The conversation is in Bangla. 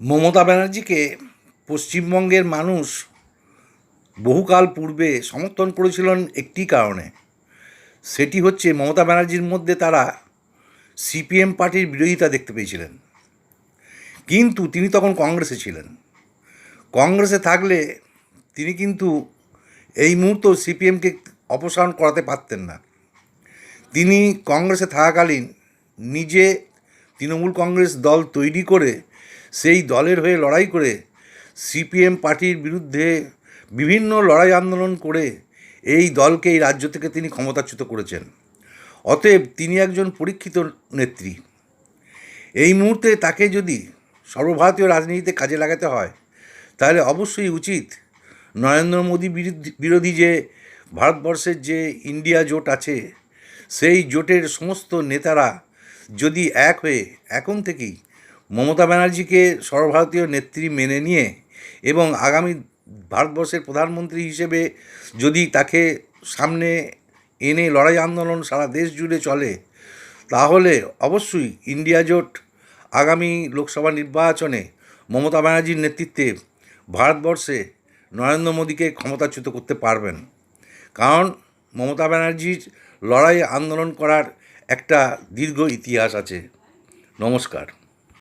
মমতা ব্যানার্জিকে পশ্চিমবঙ্গের মানুষ বহুকাল পূর্বে সমর্থন করেছিলেন একটি কারণে। সেটি হচ্ছে মমতা ব্যানার্জির মধ্যে তারা সিপিএম পার্টির বিরোধিতা দেখতে পেয়েছিলেন। কিন্তু তিনি তখন কংগ্রেসে ছিলেন। কংগ্রেসে থাকলে তিনি কিন্তু এই মুহূর্ত সিপিএমকে অপসারণ করাতে পারতেন না। তিনি কংগ্রেসে থাকাকালীন নিজে তৃণমূল কংগ্রেস দল তৈরি করে সেই দলের হয়ে লড়াই করে সিপিএম পার্টির বিরুদ্ধে বিভিন্ন লড়াই আন্দোলন করে এই দলকে এই রাজ্য থেকে তিনি ক্ষমতাচ্যুত করেছেন। অতএব তিনি একজন পরীক্ষিত নেত্রী। এই মুহূর্তে তাকে যদি সর্বভারতীয় রাজনীতিতে কাজে লাগাতে হয়, তাহলে অবশ্যই উচিত নরেন্দ্র মোদী বিরোধী যে ভারতবর্ষের যে ইন্ডিয়া জোট আছে, সেই জোটের সমস্ত নেতারা যদি এক হয়ে, এখন থেকেই মমতা ব্যানার্জিকে সর্বভারতীয় নেত্রী মেনে নিয়ে এবং আগামী ভারতবর্ষের প্রধানমন্ত্রী হিসেবে যদি তাকে সামনে এনে লড়াই আন্দোলন সারা দেশ জুড়ে চলে, তাহলে অবশ্যই ইন্ডিয়া জোট আগামী লোকসভা নির্বাচনে মমতা ব্যানার্জির নেতৃত্বে ভারতবর্ষে নরেন্দ্র মোদীকে ক্ষমতাচ্যুত করতে পারবেন। কারণ মমতা ব্যানার্জির লড়াই আন্দোলন করার একটা দীর্ঘ ইতিহাস আছে। নমস্কার।